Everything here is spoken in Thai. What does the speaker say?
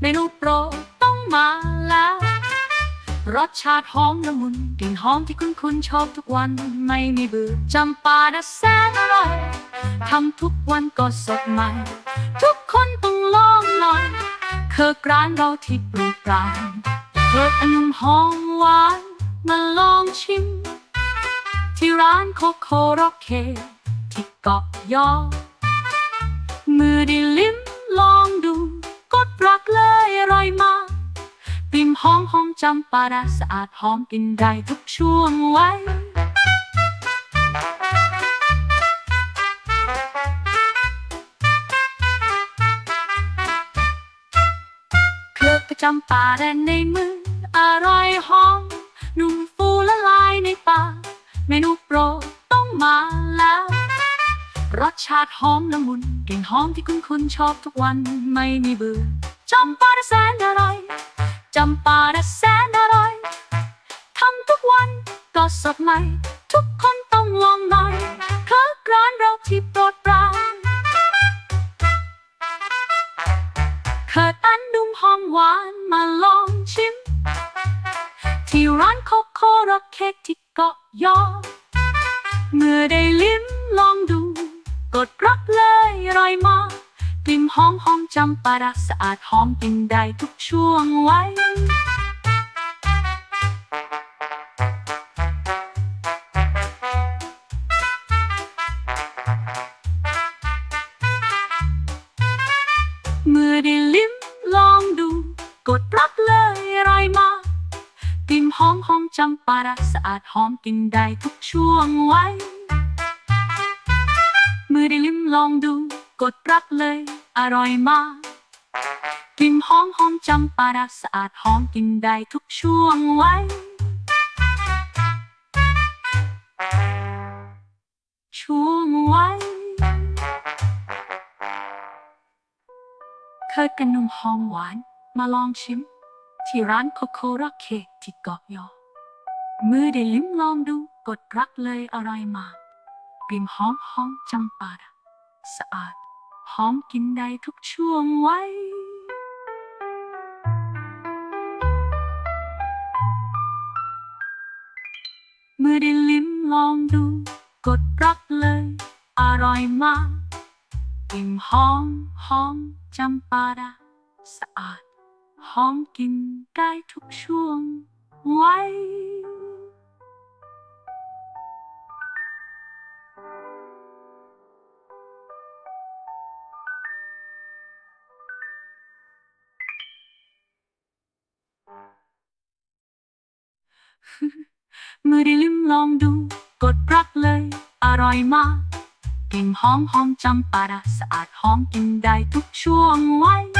เมนูโปรดต้องมาแล้วรสชาติหอมละมุนกลิ่นหอมที่คุณคุณชอบทุกวันไม่มีเบื่อจำปาดะแสนอร่อยทำทุกวันก็สดใหม่ ทุกคนต้องลองหน่อยเคอกร้านเราที่ปลูกปรานเพิกอนุมหอมหวานมาลองชิม ที่ร้านโคโคโรเค ที่เกาะยอมือได้ลิ้มลอง รักเลยอร่อยมากกลิ่นหอมหอมจำปาดาสะอาดหอมกินได้ทุกช่วงวัยเคลือบประจำปาแดนในมืออร่อยหอมนุ่มฟูละลายในปากเมนูโปรดต้องมาแล้วรสชาติหอมละมุนกลิ่นหอมที่คุณคุณชอบทุกวันไม่มีเบื่อ จำปาดะแสนอร่อยจำปาดะแสนอร่อยทำทุกวันก็สดใหม่ ทุกคนต้องลองหน่อยเคอกร้านเราที่โปรดปรานเคิดอันนุ่มหอมหวานมาลองชิม ที่ร้านโคโคโรเค้กที่เกาะยอ เมื่อได้ลิ้มลองดู กดรักเลยอร่อยมาก กลิ่นหอมหอมจำปาดะสะอาดหอมกินได้ทุกช่วงวัยเมื่อได้ลิ้มลองดู กดรักเลยอร่อยมากลิ่นหอมหอมจำปาดะสะอาดหอมกินได้ทุกช่วงวัยมือได้ลิ้มลองดู กดรักเลย อร่อยมาก กลิ่นหอมหอมจำปาดาสะอาดหอมกินได้ทุกช่วงวัยช่วงวัยเคยกันนมหอมหวานมาลองชิม ที่ร้านโคโครักเคที่เกาะยอ มือได้ลิ้มลองดูกดรักเลยอร่อยมากกลิ่นหอมหอมจำปาดะสะอาด หอมกินได้ทุกช่วงวัยเมื่อได้ลิ้มลองดู กดรักเลย อร่อยมากกลิ่นหอมหอมจำปาดะสะอาดหอมกินได้ทุกช่วงวัย มือได้ลิ้มลองดู กดรักเลย อร่อยมากกลิ่นหอมหอมจำปาดะสะอาดหอมกินได้ทุกช่วงวัย